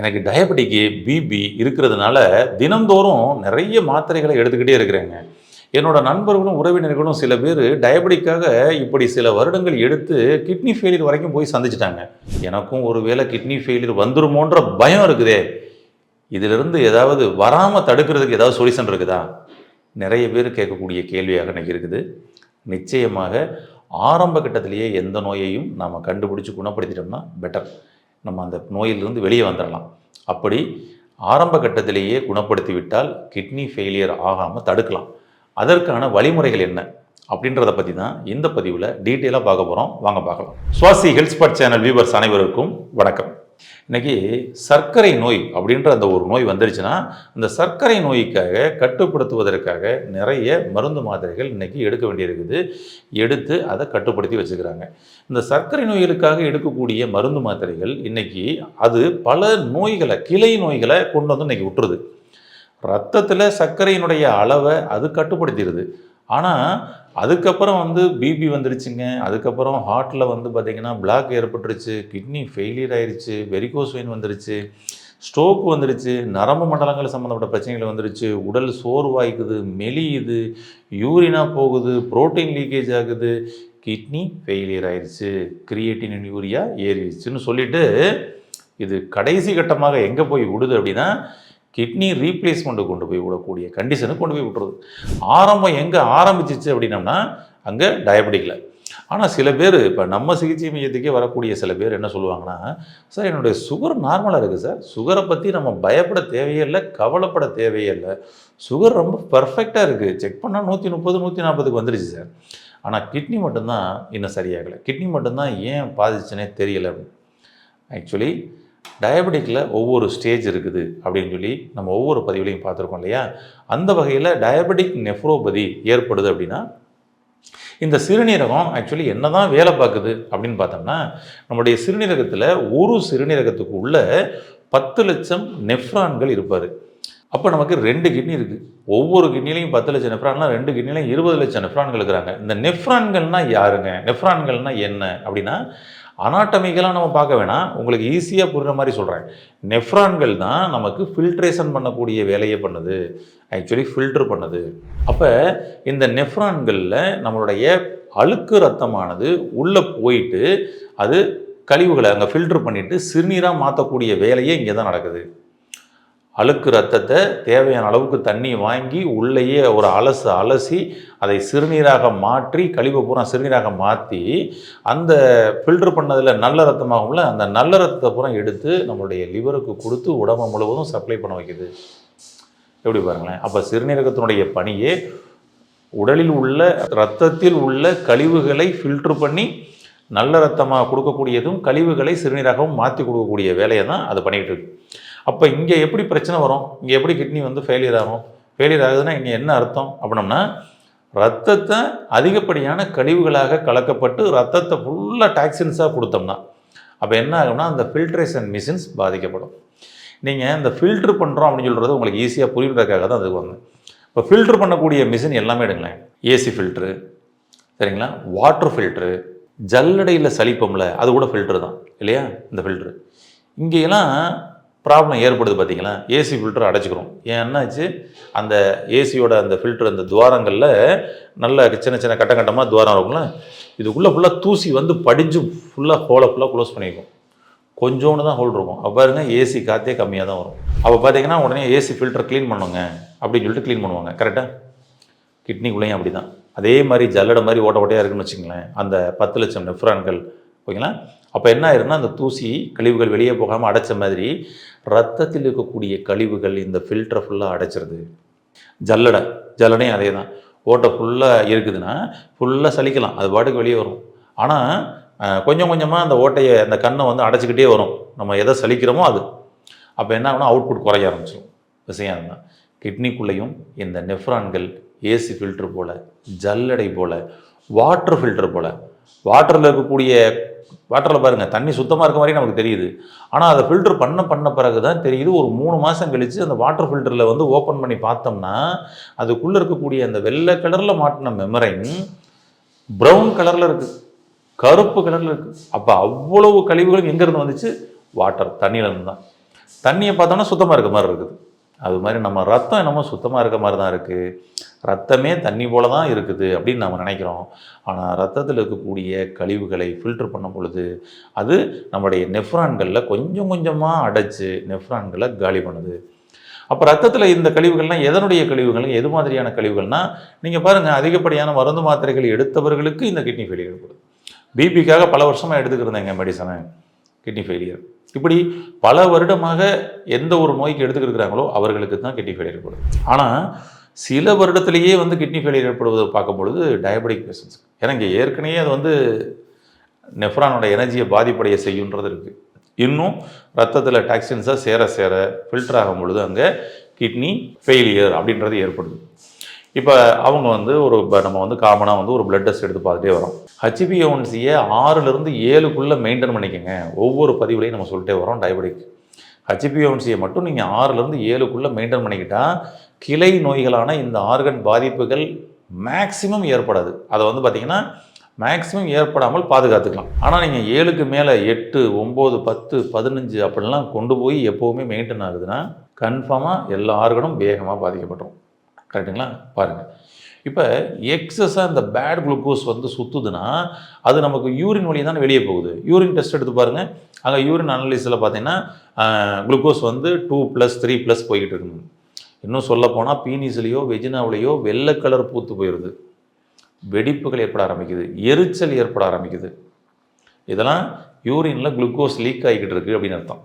எனக்கு டயபெட்டிக்கு பிபி இருக்கிறதுனால தினந்தோறும் நிறைய மாத்திரைகளை எடுத்துக்கிட்டே இருக்கிறேங்க. என்னோட நண்பர்களும் உறவினர்களும் சில பேர் டயபெட்டிக்காக இப்படி சில வருடங்கள் எடுத்து கிட்னி ஃபெயிலியர் வரைக்கும் போய் சந்திச்சிட்டாங்க. எனக்கும் ஒருவேளை கிட்னி ஃபெயிலியர் வந்துருமோன்ற பயம் இருக்குதே. இதிலிருந்து ஏதாவது வராமல் தடுக்கிறதுக்கு ஏதாவது சொல்யூஷன் இருக்குதா? நிறைய பேர் கேட்கக்கூடிய கேள்வியாக எனக்கு இருக்குது. நிச்சயமாக ஆரம்ப கட்டத்திலேயே எந்த நோயையும் நாம் கண்டுபிடிச்சி குணப்படுத்திட்டோம்னா பெட்டர் நம்ம அந்த நோயிலிருந்து வெளியே வந்துடலாம் அப்படி ஆரம்ப கட்டத்திலேயே குணப்படுத்தி விட்டால் கிட்னி ஃபெயிலியர் ஆகாமல் தடுக்கலாம். அதற்கான வழிமுறைகள் என்ன? அப்படின்றத பற்றி தான் இந்த பதிவில் டீட்டெயிலாக பார்க்க போகிறோம் வாங்க பார்க்கலாம். Swasi health spot channel viewers அனைவருக்கும் வணக்கம். இன்றைக்கி சர்க்கரை நோய் அப்படின்ற அந்த ஒரு நோய் வந்துருச்சுன்னா அந்த சர்க்கரை நோய்க்காக கட்டுப்படுத்துவதற்காக நிறைய மருந்து மாத்திரைகள் இன்றைக்கி எடுக்க வேண்டியிருக்குது. எடுத்து அதை கட்டுப்படுத்தி வச்சுக்கிறாங்க. இந்த சர்க்கரை நோய்களுக்காக எடுக்கக்கூடிய மருந்து மாத்திரைகள் இன்றைக்கி அது பல நோய்களை கிளை நோய்களை கொண்டு வந்து இன்னைக்கு விட்டுருது ரத்தத்தில் சர்க்கரையினுடைய அளவை அது கட்டுப்படுத்திடுது. ஆனால் அதுக்கப்புறம் வந்து பிபி வந்துருச்சுங்க. அதுக்கப்புறம் ஹார்ட்டில் வந்து பார்த்திங்கன்னா பிளாக் ஏற்பட்டுருச்சு. கிட்னி ஃபெயிலியர் ஆயிடுச்சு வெரிகோஸ் வெயின் வந்துருச்சு. ஸ்ட்ரோக் வந்துருச்சு. நரம்பு மண்டலங்கள் சம்மந்தப்பட்ட பிரச்சனைகள் வந்துருச்சு. உடல் சோர்வாய்க்குது மெலியுது யூரினாக போகுது புரோட்டீன் லீக்கேஜ் ஆகுது. கிட்னி ஃபெயிலியர் ஆயிடுச்சு கிரியேட்டின் யூரியா ஏறிடுச்சுன்னு சொல்லிட்டு இது கடைசி கட்டமாக எங்கே போய் விடுது அப்படின்னா கிட்னி ரீப்ளேஸ்மெண்ட்டு கொண்டு போய் விடக்கூடிய கண்டிஷனுக்கு கொண்டு போய் விட்டுறது ஆரம்பம் எங்கே ஆரம்பிச்சிச்சு அப்படின்னம்னா அங்கே டயபெட்டிக்கில் ஆனால் சில பேர் இப்போ நம்ம சிகிச்சை மையத்துக்கே வரக்கூடிய சில பேர் என்ன சொல்லுவாங்கன்னா சார் என்னுடைய சுகர் நார்மலாக இருக்குது சார். சுகரை பற்றி நம்ம பயப்பட தேவையே இல்லை கவலைப்பட தேவையே இல்லை சுகர் ரொம்ப பர்ஃபெக்டாக இருக்குது செக் பண்ணால் நூற்றி முப்பது நூற்றி நாற்பதுக்கு வந்துடுச்சு சார். ஆனால் கிட்னி மட்டும்தான் இன்னும் சரியாகலை. கிட்னி மட்டும்தான் ஏன் பாதிச்சுனே தெரியலை ஆக்சுவலி டயபெட்டிக்கில் ஒவ்வொரு ஸ்டேஜ் இருக்குது அப்படின்னு சொல்லி நம்ம ஒவ்வொரு பதிவுலையும் பார்த்துருக்கோம் இல்லையா? அந்த வகையில் டயபெட்டிக் நெஃப்ரோபதி ஏற்படுது அப்படின்னா இந்த சிறுநீரகம் ஆக்சுவலி என்ன தான் வேலை பார்க்குது அப்படின்னு பார்த்தோம்னா நம்முடைய சிறுநீரகத்தில் ஒரு சிறுநீரகத்துக்கு உள்ள பத்து லட்சம் நெஃப்ரான்கள் இருப்பார். அப்போ நமக்கு ரெண்டு கிட்னி இருக்குது ஒவ்வொரு கிட்னிலையும் பத்து லட்சம் நெஃப்ரான்னா ரெண்டு கிட்னிலையும் இருபது லட்சம் நெஃப்ரான்கள் இருக்கிறாங்க. இந்த நெஃப்ரான்கள்னால் யாருங்க? நெஃப்ரான்கள்னால் என்ன? அப்படின்னா அனாட்டமிக்கெல்லாம் நம்ம பார்க்க வேணாம். உங்களுக்கு ஈஸியாக புரிகிற மாதிரி சொல்கிறேன் நெஃப்ரான்கள் தான் நமக்கு ஃபில்ட்ரேஷன் பண்ணக்கூடிய வேலையை பண்ணுது. ஆக்சுவலி ஃபில்டர் பண்ணுது. அப்போ இந்த நெஃப்ரான்களில் நம்மளுடைய அழுக்கு ரத்தமானது உள்ளே போயிட்டு அது கழிவுகளை அங்கே ஃபில்டர் பண்ணிவிட்டு சிறுநீராக மாற்றக்கூடிய வேலையே இங்கே தான் நடக்குது. அழுக்கு ரத்தத்தை தேவையான அளவுக்கு தண்ணி வாங்கி உள்ளேயே ஒரு அலசு அலசி அதை சிறுநீராக மாற்றி கழிவு பூரா சிறுநீராக மாற்றி அந்த ஃபில்டர் பண்ணதில் நல்ல ரத்தமாகும்ல அந்த நல்ல ரத்தத்தை பூரா எடுத்து நம்மளுடைய லிவருக்கு கொடுத்து உடம்பு முழுவதும் சப்ளை பண்ண வைக்குது. எப்படி பாருங்களேன்? அப்போ சிறுநீரகத்தினுடைய பணியே உடலில் உள்ள ரத்தத்தில் உள்ள கழிவுகளை ஃபில்டர் பண்ணி நல்ல ரத்தமாக கொடுக்கக்கூடியதும் கழிவுகளை சிறுநீராகவும் மாற்றி கொடுக்கக்கூடிய வேலையை தான் அது பண்ணிகிட்டு இருக்கு. அப்போ இங்கே எப்படி பிரச்சனை வரும்? இங்கே எப்படி கிட்னி வந்து ஃபெயிலியர் ஆகும்? ஃபெயிலியர் ஆகுதுன்னா இங்கே என்ன அர்த்தம்? அப்படின்னம்னா ரத்தத்தை அதிகப்படியான கழிவுகளாக கலக்கப்பட்டு ரத்தத்தை ஃபுல்லாக டாக்ஸின்ஸாக கொடுத்தோம்னா அப்போ என்ன ஆகும்னா அந்த ஃபில்ட்ரேஷன் மிஷின்ஸ் பாதிக்கப்படும். நீங்கள் இந்த ஃபில்ட்ரு பண்ணுறோம் அப்படின்னு சொல்கிறது உங்களுக்கு ஈஸியாக புரியுறதுக்காக தான் அதுக்கு வந்தேன். இப்போ ஃபில்ட்ரு பண்ணக்கூடிய மிஷின் எல்லாமே எடுங்களேன். ஏசி ஃபில்ட்ரு சரிங்களா? வாட்ரு ஃபில்ட்ரு ஜல்லடையில் சளிப்போம்ல அது கூட ஃபில்ட்ரு தான் இல்லையா? இந்த ஃபில்ட்ரு இங்கேயெல்லாம் ப்ராப்ளம் ஏற்படுது பார்த்தீங்களா? ஏசி ஃபில்டர் அடைச்சிக்கிறோம். ஏன் என்னாச்சு? அந்த ஏசியோட அந்த ஃபில்டர் அந்த துவாரங்களில் நல்ல சின்ன சின்ன கட்ட கட்டமாக துவாரம் இருக்கும்ல? இதுக்குள்ளே ஃபுல்லாக தூசி வந்து படிஞ்சு ஃபுல்லாக ஹோலை ஃபுல்லாக க்ளோஸ் பண்ணியிருக்கும் கொஞ்சோன்னு தான் ஹோல் இருக்கும். அப்போ பாருங்க ஏசி காற்றே கம்மியாக தான் வரும். அப்போ பார்த்தீங்கன்னா உடனே ஏசி ஃபில்டர் க்ளீன் பண்ணுங்க அப்படின்னு சொல்லிட்டு க்ளீன் பண்ணுவாங்க. கரெக்டாக கிட்னிக்குள்ளேயும் அப்படி தான் அதே மாதிரி ஜல்லடை மாதிரி ஓட்ட ஓட்டையாக இருக்குன்னு வச்சுங்களேன் அந்த பத்து லட்சம் நெஃப்ரான்கள் ஓகேங்களா? அப்போ என்ன ஆயிருன்னா அந்த தூசி கழிவுகள் வெளியே போகாமல் அடைச்ச மாதிரி ரத்தத்தில் இருக்கக்கூடிய கழிவுகள் இந்த ஃபில்டரை ஃபுல்லாக அடைச்சிருது. ஜல்லடை ஜல்லடையும் அதே தான் ஓட்டை ஃபுல்லாக இருக்குதுன்னா ஃபுல்லாக சலிக்கலாம். அது பாட்டுக்கு வெளியே வரும். ஆனால் கொஞ்சம் கொஞ்சமாக அந்த ஓட்டையை அந்த கண்ணை வந்து அடைச்சிக்கிட்டே வரும். நம்ம எதை சலிக்கிறோமோ அது. அப்போ என்ன ஆகுனா அவுட்புட் குறைய ஆரம்பிச்சிடும் விஷயம் அதுதான் கிட்னிக்குள்ளேயும் இந்த நெஃப்ரான்கள் ஏசி ஃபில்டர் போல் ஜல்லடை போல் வாட்டர் ஃபில்டர் போல் வாட்டரில் இருக்கக்கூடிய வாட்டரில் பாருங்கள் தண்ணி சுத்தமாக இருக்க மாதிரி நமக்கு தெரியுது. ஆனால் அதை ஃபில்டர் பண்ண பண்ண பிறகு தான் தெரியுது ஒரு மூணு மாதம் கழித்து அந்த வாட்டர் ஃபில்டரில் வந்து ஓப்பன் பண்ணி பார்த்தோம்னா அதுக்குள்ளே இருக்கக்கூடிய அந்த வெள்ளை கலரில் மாட்டின மெமரைன் ப்ரௌன் கலரில் இருக்குது கருப்பு கலரில் இருக்குது அப்போ அவ்வளவு கழிவுகளும் எங்கேருந்து வந்துச்சு? வாட்டர் தண்ணியிலேருந்து தான். தண்ணியை பார்த்தோன்னா சுத்தமாக இருக்க மாதிரி இருக்குது. அது மாதிரி நம்ம ரத்தம் என்னமோ சுத்தமாக இருக்க மாதிரி தான் இருக்குது ரத்தமே தண்ணி போல தான் இருக்குது அப்படின்னு நம்ம நினைக்கிறோம். ஆனால் ரத்தத்தில் இருக்கக்கூடிய கழிவுகளை ஃபில்டர் பண்ணும் பொழுது அது நம்முடைய நெஃப்ரான்களில் கொஞ்சம் கொஞ்சமாக அடைச்சு நெஃப்ரான்களை காலி பண்ணுது. அப்போ ரத்தத்தில் இந்த கழிவுகள்லாம் எதனுடைய கழிவுகள் எது மாதிரியான கழிவுகள்னா நீங்கள் பாருங்கள் அதிகப்படியான மருந்து மாத்திரைகள் எடுத்தவர்களுக்கு இந்த கிட்னி ஃபெயிலியர் ஏற்படுது. பிபிக்காக பல வருஷமாக எடுத்துக்கிருந்தேங்க மெடிசனை கிட்னி ஃபெயிலியர் இப்படி பல வருடமாக எந்த ஒரு நோய்க்கு எடுத்துக்கிருக்கிறாங்களோ அவர்களுக்கு தான் கிட்னி ஃபெயிலியர் ஏற்படுது. ஆனால் சில வருடத்திலேயே வந்து கிட்னி ஃபெயிலியர் ஏற்படுவதை பார்க்கும் பொழுது டயபெட்டிக் பேஷன்ஸ் ஏன்னா இங்கே ஏற்கனவே அது வந்து நெஃப்ரானோட எனர்ஜியை பாதிப்படைய செய்யுன்றது இருக்குது இன்னும் ரத்தத்தில் டாக்ஸின்ஸாக சேர சேர ஃபில்டர் ஆகும் பொழுது அங்கே கிட்னி ஃபெயிலியர் அப்படின்றது ஏற்படுது. இப்போ அவங்க வந்து ஒரு இப்போ நம்ம வந்து காமனாக வந்து ஒரு பிளட் டெஸ்ட் எடுத்து பார்த்துட்டே வரோம். ஹச்பிஓன்சியை ஆறுலேருந்து ஏழுக்குள்ளே மெயின்டைன் பண்ணிக்கங்க. ஒவ்வொரு பதிவுலையும் நம்ம சொல்லிட்டே வரோம் டயபெட்டிக் ஹச்பிஓன்சியை மட்டும் நீங்கள் ஆறுலேருந்து ஏழுக்குள்ளே மெயின்டைன் பண்ணிக்கிட்டால் கிளை நோய்களான இந்த ஆர்கன் பாதிப்புகள் மேக்ஸிமம் ஏற்படாது. அதை வந்து பார்த்திங்கன்னா மேக்ஸிமம் ஏற்படாமல் பாதுகாத்துக்கலாம். ஆனால் நீங்கள் ஏழுக்கு மேலே எட்டு ஒம்பது பத்து பதினஞ்சு அப்படிலாம் கொண்டு போய் எப்போவுமே மெயின்டைன் ஆகுதுன்னா கன்ஃபார்மாக எல்லா ஆர்கனும் வேகமாக பாதிக்கப்பட்டுரும். கரெக்டுங்களா பாருங்கள் இப்போ எக்ஸஸாக இந்த பேட் குளுக்கோஸ் வந்து சுற்றுதுன்னா அது நமக்கு யூரின் வழி தான் வெளியே போகுது. யூரின் டெஸ்ட் எடுத்து பாருங்கள் அங்கே யூரின் அனலிஸில் பார்த்தீங்கன்னா குளுக்கோஸ் வந்து டூ ப்ளஸ் த்ரீ ப்ளஸ் போய்கிட்டு இருக்குது இன்னும் சொல்லப்போனால் பீனிஸ்லேயோ வெஜினாவிலேயோ வெள்ளை கலர் பூத்து போயிடுது வெடிப்புகள் ஏற்பட ஆரம்பிக்குது. எரிச்சல் ஏற்பட ஆரம்பிக்குது. இதெல்லாம் யூரினில் குளுக்கோஸ் லீக் ஆகிக்கிட்டு இருக்குது அப்படின்னு அர்த்தம்.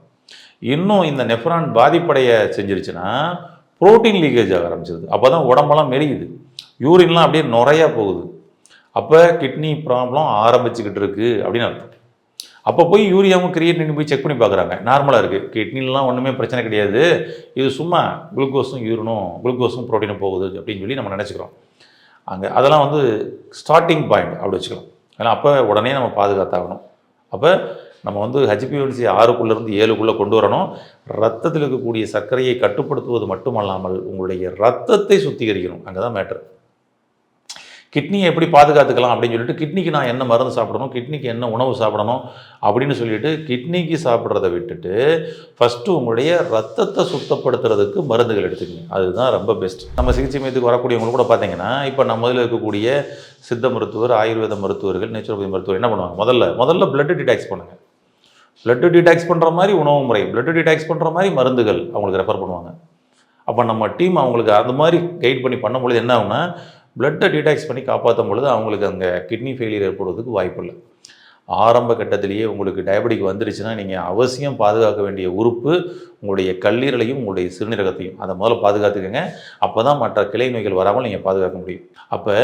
இன்னும் இந்த நெஃப்ரான் பாதிப்படைய செஞ்சிருச்சுன்னா புரோட்டீன் லீக்கேஜ் ஆக ஆரம்பிச்சிருது. அப்போ தான் உடம்பெல்லாம் மெரியுது யூரின்லாம் அப்படியே நுறையா போகுது. அப்போ கிட்னி ப்ராப்ளம் ஆரம்பிச்சுக்கிட்டு இருக்குது அப்படின்னு அர்த்தம். அப்போ போய் யூரியாவும் கிரியேட்டின் போய் செக் பண்ணி பார்க்குறாங்க. நார்மலாக இருக்குது கிட்னிலாம் ஒன்றுமே பிரச்சனை கிடையாது. இது சும்மா குளுக்கோஸும் யூரினும் குளுக்கோஸும் ப்ரோட்டீனும் போகுது அப்படின்னு சொல்லி நம்ம நினச்சிக்கிறோம். அங்கே அதெல்லாம் வந்து ஸ்டார்டிங் பாயிண்ட் அப்படி வச்சுக்கலாம். ஏன்னா அப்போ உடனே நம்ம பாதுகாத்தாகணும். அப்போ நம்ம வந்து ஹெச்பிஎன்சி ஆறுக்குள்ளேருந்து ஏழுக்குள்ளே கொண்டு வரணும். ரத்தத்தில் இருக்கக்கூடிய சர்க்கரையை கட்டுப்படுத்துவது மட்டுமல்லாமல் உங்களுடைய ரத்தத்தை சுத்திகரிக்கணும். அங்கே தான் மேட்ரு கிட்னியை எப்படி பாதுகாத்துக்கலாம் அப்படின்னு சொல்லிட்டு கிட்னிக்கு நான் என்ன மருந்து சாப்பிடணும்? கிட்னிக்கு என்ன உணவு சாப்பிடணும்? அப்படின்னு சொல்லிட்டு கிட்னிக்கு சாப்பிட்றத விட்டுட்டு ஃபஸ்ட்டு உங்களுடைய ரத்தத்தை சுத்தப்படுத்துறதுக்கு மருந்துகள் எடுத்துக்கங்க. அதுதான் ரொம்ப பெஸ்ட் நம்ம சிகிச்சை மையத்துக்கு வரக்கூடியவங்க கூட பார்த்தீங்கன்னா இப்போ நம்ம இதில் இருக்கக்கூடிய சித்த மருத்துவர் ஆயுர்வேத மருத்துவர்கள் நேச்சுரோபதி மருத்துவர் என்ன பண்ணுவாங்க? முதல்ல முதல்ல பிளட் டிடாக்ஸ் பண்ணுங்க. பிளட் டிடாக்ஸ் பண்ணுற மாதிரி உணவு முறை பிளட் டிடாக்ஸ் பண்ணுற மாதிரி மருந்துகள் அவங்களுக்கு ரெஃபர் பண்ணுவாங்க. அப்போ நம்ம டீம் அவங்களுக்கு அந்த மாதிரி கைட் பண்ணி பண்ணும்பொழுது என்ன ஆகும்னா பிளட்டை டிடாக்ஸ் பண்ணி காப்பாற்றும் பொழுது அவங்களுக்கு அங்கே கிட்னி ஃபெயிலியர் ஏற்படுவதுக்கு வாய்ப்பு இல்லை ஆரம்ப கட்டத்திலேயே உங்களுக்கு டயபெட்டிக் வந்துருச்சுன்னா நீங்கள் அவசியம் பாதுகாக்க வேண்டிய உறுப்பு உங்களுடைய கல்லீரலையும் உங்களுடைய சிறுநீரகத்தையும். அதை முதல்ல பாதுகாத்துக்கோங்க. அப்போ தான் மற்ற கிளை நோய்கள் வராமல் நீங்கள் பாதுகாக்க முடியும். அப்போ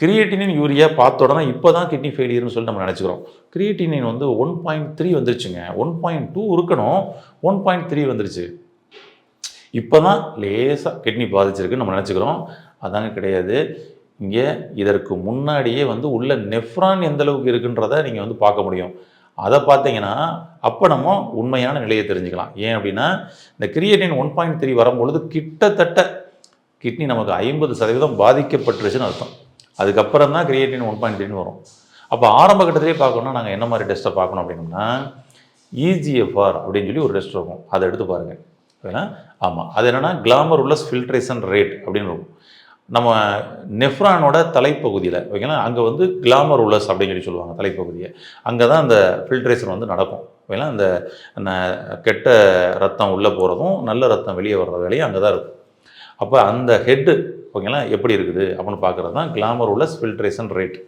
கிரியேட்டினின் யூரியா பார்த்த உடனே இப்போ தான் கிட்னி ஃபெயிலியர்னு சொல்லி நம்ம நினச்சிக்கிறோம். கிரியேட்டினின் வந்து ஒன் பாயிண்ட் த்ரீ வந்துருச்சுங்க. ஒன் பாயிண்ட் டூ இருக்கணும். ஒன் பாயிண்ட் த்ரீ வந்துருச்சு. இப்போ தான் லேசாக கிட்னி பாதிச்சிருக்குன்னு நம்ம நினச்சிக்கிறோம். அதாங்க கிடையாது. இங்கே இதற்கு முன்னாடியே வந்து உள்ள நெஃப்ரான் எந்த அளவுக்கு இருக்குன்றதை நீங்கள் வந்து பார்க்க முடியும். அதை பார்த்தீங்கன்னா அப்போ நம்ம உண்மையான நிலையை தெரிஞ்சுக்கலாம். ஏன் அப்படின்னா இந்த கிரியேட்டின் ஒன் பாயிண்ட் த்ரீ வரும்பொழுது கிட்டத்தட்ட கிட்னி நமக்கு ஐம்பது சதவீதம் பாதிக்கப்பட்டுருச்சுன்னு அர்த்தம். அதுக்கப்புறம் தான் கிரியேட்டின் ஒன் பாயிண்ட் த்ரீன்னு வரும். அப்போ ஆரம்ப கட்டத்திலே பார்க்கணும்னா நாங்கள் என்ன மாதிரி டெஸ்ட்டை பார்க்கணும் அப்படின்னம்னா இஜிஎஃப்ஆர் அப்படின்னு சொல்லி ஒரு டெஸ்ட் இருக்கும். அதை எடுத்து பாருங்கள் ஏன்னா ஆமாம் அது என்னென்னா கிளாமர் உள்ள ஃபில்ட்ரேஷன் ரேட் அப்படின்னு இருக்கும். நம்ம நெஃப்ரானோட தலைப்பகுதியில் ஓகேங்களா? அங்கே வந்து கிளாமர் உலஸ் அப்படின்னு சொல்லி சொல்லுவாங்க தலைப்பகுதியை. அங்கே தான் அந்த ஃபில்ட்ரேஷன் வந்து நடக்கும் ஓகேங்களா? அந்த கெட்ட ரத்தம் உள்ளே போகிறதும் நல்ல ரத்தம் வெளியே வர்ற வேலையும் அங்கே தான் இருக்கும். அப்போ அந்த ஹெட்டு ஓகேங்களா? எப்படி இருக்குது அப்படின்னு பார்க்குறது தான் கிளாமர் உலஸ் ஃபில்ட்ரேஷன் ரேட்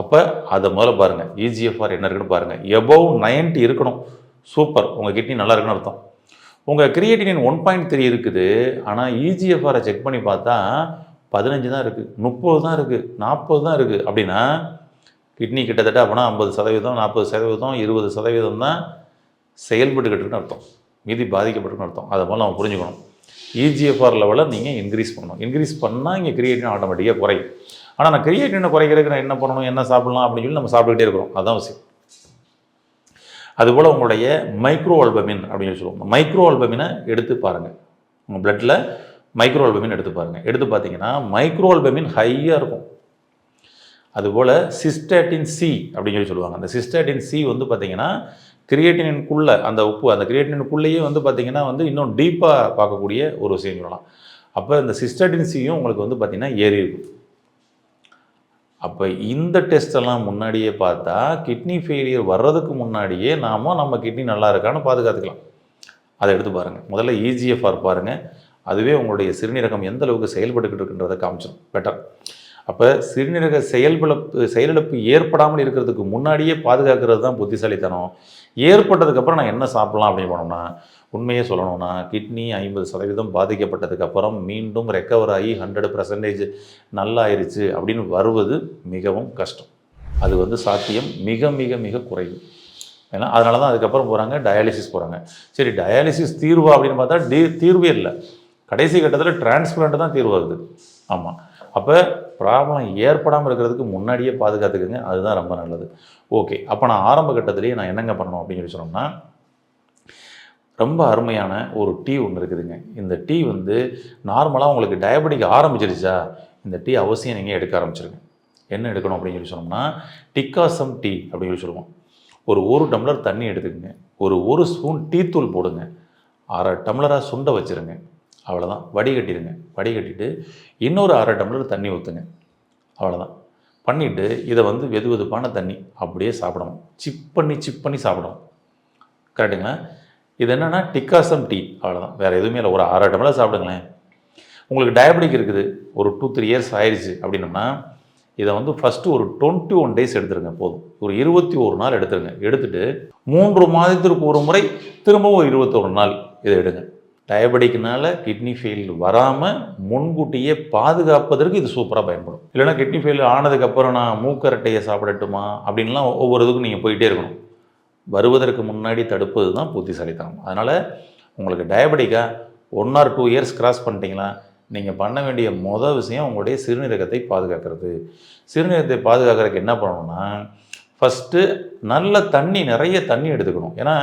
அப்போ அதை முதல்ல பாருங்கள் இஜிஎஃப்ஆர் என்ன இருக்குன்னு பாருங்கள் எபோவ் 90 இருக்கணும். சூப்பர் உங்கள் கிட்னி நல்லா இருக்குன்னு அர்த்தம். உங்கள் கிரியேட்டினின் ஒன் பாயிண்ட் த்ரீ இருக்குது. ஆனால் இஜிஎஃப்ஆரை செக் பண்ணி பார்த்தா பதினஞ்சு தான் இருக்குது முப்பது தான் இருக்குது நாற்பது தான் இருக்குது அப்படின்னா கிட்னி கிட்டத்தட்ட அப்படின்னா ஐம்பது சதவீதம் நாற்பது சதவீதம் இருபது சதவீதம் தான் செயல்பட்டுக்கிட்டுருக்குன்னு அர்த்தம். மீதி பாதிக்கப்பட்டிருக்குன்னு அர்த்தம். அதை போல் நம்ம புரிஞ்சுக்கணும். இஜிஎஃப்ஆர் லெவலில் நீங்கள் இன்க்ரீஸ் பண்ணணும். இன்க்ரீஸ் பண்ணால் இங்கே கிரியேட்டின் ஆட்டோமேட்டிக்காக குறையும். ஆனால் நான் கிரியேட்டினை குறைக்கிறதுக்கு நான் என்ன பண்ணணும் என்ன சாப்பிட்லாம் அப்படின்னு சொல்லி நம்ம சாப்பிட்டுக்கிட்டே இருக்கிறோம். அதுதான் அவசியம் அதுபோல் உங்களுடைய மைக்ரோ அல்பமின் அப்படின்னு சொல்லுவோம். மைக்ரோ அல்பமினை எடுத்து பாருங்கள் உங்கள் பிளட்டில் மைக்ரோ அல்பமின் எடுத்து பாருங்கள் எடுத்து பார்த்தீங்கன்னா மைக்ரோ அல்பமின் ஹையாக இருக்கும். அதுபோல் சிஸ்டாட்டின் சி அப்படின்னு சொல்லி சொல்லுவாங்க. அந்த சிஸ்டாட்டின் சி வந்து பார்த்தீங்கன்னா கிரியேட்டினுக்குள்ளே அந்த உப்பு அந்த கிரியேட்டினுக்குள்ளேயே வந்து பார்த்திங்கன்னா வந்து இன்னும் டீப்பாக பார்க்கக்கூடிய ஒரு விஷயம் சொல்லலாம். அப்போ இந்த சிஸ்டடின்சியும் உங்களுக்கு வந்து பார்த்திங்கன்னா ஏறி இருக்கும் அப்போ இந்த டெஸ்டெல்லாம் முன்னாடியே பார்த்தா கிட்னி ஃபெயிலியர் வர்றதுக்கு முன்னாடியே நாம நம்ம கிட்னி நல்லா இருக்கான்னு பாதுகாத்துக்கலாம். அதை எடுத்து பாருங்கள் முதல்ல ஈஜிஎஃப்ஆர் பாருங்கள் அதுவே உங்களுடைய சிறுநீரகம் எந்த அளவுக்கு செயல்பட்டுக்கிட்டு இருக்குன்றதை காமிச்சிடும் பெட்டர் அப்போ சிறுநீரக செயல்பிழப்பு செயலிழப்பு ஏற்படாமல் இருக்கிறதுக்கு முன்னாடியே பாதுகாக்கிறது தான் புத்திசாலித்தனம். ஏற்பட்டதுக்கப்புறம் நான் என்ன சாப்பிட்லாம் அப்படின்னு போனோம்னா உண்மையே சொல்லணும்னா கிட்னி ஐம்பது சதவீதம் பாதிக்கப்பட்டதுக்கப்புறம் மீண்டும் ரெக்கவர் ஆகி ஹண்ட்ரட் பர்சன்டேஜ் நல்லாயிருச்சு அப்படின்னு வருவது மிகவும் கஷ்டம். அது வந்து சாத்தியம் மிக மிக மிக குறைவு. ஏன்னா அதனால தான் அதுக்கப்புறம் போகிறாங்க டயாலிசிஸ் போகிறாங்க சரி டயாலிசிஸ் தீர்வா அப்படின்னு பார்த்தா டீ தீர்வே இல்லை. கடைசி கட்டத்தில் டிரான்ஸ்பிளான்ட் தான் தீர்வாகுது ஆமாம் அப்போ ப்ராப்ளம் ஏற்படாமல் இருக்கிறதுக்கு முன்னாடியே பாதுகாத்துக்குங்க. அதுதான் ரொம்ப நல்லது. ஓகே அப்போ நான் ஆரம்ப கட்டத்திலேயே நான் என்னங்க பண்ணணும் அப்படின்னு சொல்லி சொன்னோம்னா ரொம்ப அருமையான ஒரு டீ ஒன்று இருக்குதுங்க. இந்த டீ வந்து நார்மலாக உங்களுக்கு டயபெட்டிக் ஆரம்பிச்சிருச்சா இந்த டீ அவசியம் நீங்கள் எடுக்க ஆரம்பிச்சிருங்க. என்ன எடுக்கணும் அப்படின்னு சொல்லி சொன்னோம்னா டிக்காசம் டீ அப்படின்னு சொல்லி சொல்லுவோம். ஒரு ஒரு டம்ளர் தண்ணி எடுத்துக்கங்க. ஒரு ஒரு ஸ்பூன் டீத்தூள் போடுங்க. அரை டம்ளராக சுண்டை வச்சுருங்க. அவ்வளோதான் வடிகட்டிடுங்க. வடிகட்டிட்டு இன்னொரு அரை டம்ளர் தண்ணி ஊற்றுங்க அவ்வளோதான் பண்ணிவிட்டு இதை வந்து வெது வெதுப்பான தண்ணி அப்படியே சாப்பிடணும். சிப் பண்ணி சிப் பண்ணி சாப்பிடணும். கரெக்டுங்களா இது என்னென்னா டிக்காசம் டீ அவ்வளோதான் வேறு எதுவுமே இல்லை. ஒரு அரை டம்ளர் சாப்பிடுங்களேன். உங்களுக்கு டயபெட்டிக் இருக்குது. ஒரு டூ த்ரீ இயர்ஸ் ஆயிடுச்சு அப்படின்னம்னா இதை வந்து ஃபஸ்ட்டு ஒரு டுவெண்ட்டி ஒன் டேஸ் எடுத்துருங்க போதும். ஒரு இருபத்தி ஒரு நாள் எடுத்துருங்க. எடுத்துட்டு மூன்று மாதத்திற்கு ஒரு முறை திரும்பவும் ஒரு இருபத்தொரு நாள் இதை எடுங்க. டயபெட்டிக்னால கிட்னி ஃபெயில் வராமல் முன்கூட்டியே பாதுகாப்பதற்கு இது சூப்பராக பயன்படும். இல்லைன்னா கிட்னி ஃபெயில் ஆனதுக்கப்புறம் நான் மூக்கரட்டையை சாப்பிடட்டுமா? அப்படின்லாம் ஒவ்வொரு இதுக்கும் நீங்கள் போயிட்டே இருக்கணும். வருவதற்கு முன்னாடி தடுப்பது தான் புத்திசாலித்தனம். அதனால் உங்களுக்கு டயபெட்டிக்காக one or two years cross பண்ணிட்டீங்களா நீங்கள் பண்ண வேண்டிய மொதல் விஷயம் உங்களுடைய சிறுநீரகத்தை பாதுகாக்கிறது. சிறுநீரகத்தை பாதுகாக்கிறதுக்கு என்ன பண்ணணும்னா ஃபஸ்ட்டு நல்ல தண்ணி நிறைய தண்ணி எடுத்துக்கணும். ஏன்னா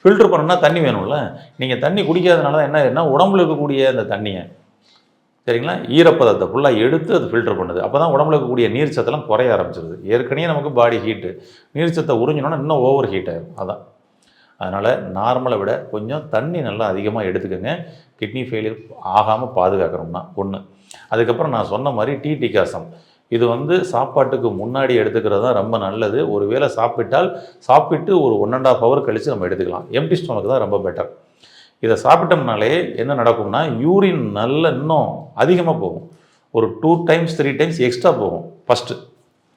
ஃபில்டர் பண்ணணும்னா தண்ணி வேணும்ல. நீங்கள் தண்ணி குடிக்காதனால தான் என்ன என்ன உடம்புல இருக்கக்கூடிய அந்த தண்ணியை சரிங்களா? ஈரப்பதத்தை ஃபுல்லாக எடுத்து அது ஃபில்டர் பண்ணுது. அப்போ தான் உடம்புல இருக்கக்கூடிய நீர் சத்தெல்லாம் குறைய ஆரம்பிச்சிருது. ஏற்கனவே நமக்கு பாடி ஹீட்டு நீர் சத்தை உறிஞ்சினோன்னா இன்னும் ஓவர் ஹீட் ஆகும் அதான். அதனால் நார்மலை விட கொஞ்சம் தண்ணி நல்லா அதிகமாக எடுத்துக்கோங்க. கிட்னி ஃபெயிலியர் ஆகாமல் பாதுகாக்கணும்னா ஒன்று அதுக்கப்புறம் நான் சொன்ன மாதிரி டீ டிகாசம் இது வந்து சாப்பாட்டுக்கு முன்னாடி எடுத்துக்கிறது தான் ரொம்ப நல்லது. ஒரு வேளை சாப்பிட்டால் சாப்பிட்டு ஒரு ஒன் அண்ட் ஆஃப் ஹவர் கழித்து நம்ம எடுத்துக்கலாம். எம்டி ஸ்டோனுக்கு தான் ரொம்ப பெட்டர் இதை சாப்பிட்டோம்னாலே என்ன நடக்கும்னா யூரின் நல்ல இன்னும் அதிகமாக போகும். ஒரு two times three times extra போகும். ஃபஸ்ட்டு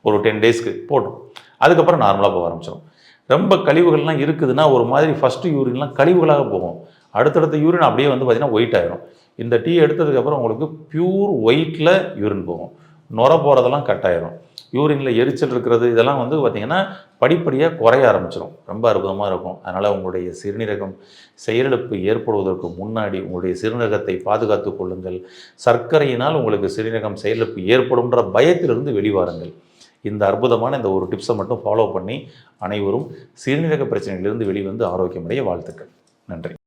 ஒரு டென் டேஸ்க்கு போட்டோம் அதுக்கப்புறம் நார்மலாக போக ஆரம்பிச்சிடும் ரொம்ப கழிவுகள்லாம் இருக்குதுன்னா ஒரு மாதிரி ஃபஸ்ட்டு யூரின்லாம் கழிவுகளாக போகும். அடுத்தடுத்த யூரின் அப்படியே வந்து பார்த்திங்கன்னா ஒயிட் ஆகிடும் இந்த டீ எடுத்ததுக்கப்புறம் உங்களுக்கு பியூர் ஒயிட்டில் யூரின் போகும். நுர போகிறதெல்லாம் கட் ஆயிரும். யூரினில் எரிச்சல் இருக்கிறது இதெல்லாம் வந்து பார்த்திங்கன்னா படிப்படியாக குறைய ஆரம்பிச்சிடும் ரொம்ப அற்புதமாக இருக்கும். அதனால் உங்களுடைய சிறுநீரகம் செயலிழப்பு ஏற்படுவதற்கு முன்னாடி உங்களுடைய சிறுநீரகத்தை பாதுகாத்து கொள்ளுங்கள். சர்க்கரையினால் உங்களுக்கு சிறுநீரகம் செயலிழப்பு ஏற்படும்ன்ற பயத்திலிருந்து வெளிவாருங்கள் இந்த அற்புதமான இந்த ஒரு டிப்ஸை மட்டும் ஃபாலோ பண்ணி அனைவரும் சிறுநீரக பிரச்சனைகளிலிருந்து வெளிவந்து ஆரோக்கியமடைய வாழ்த்துக்கள். நன்றி.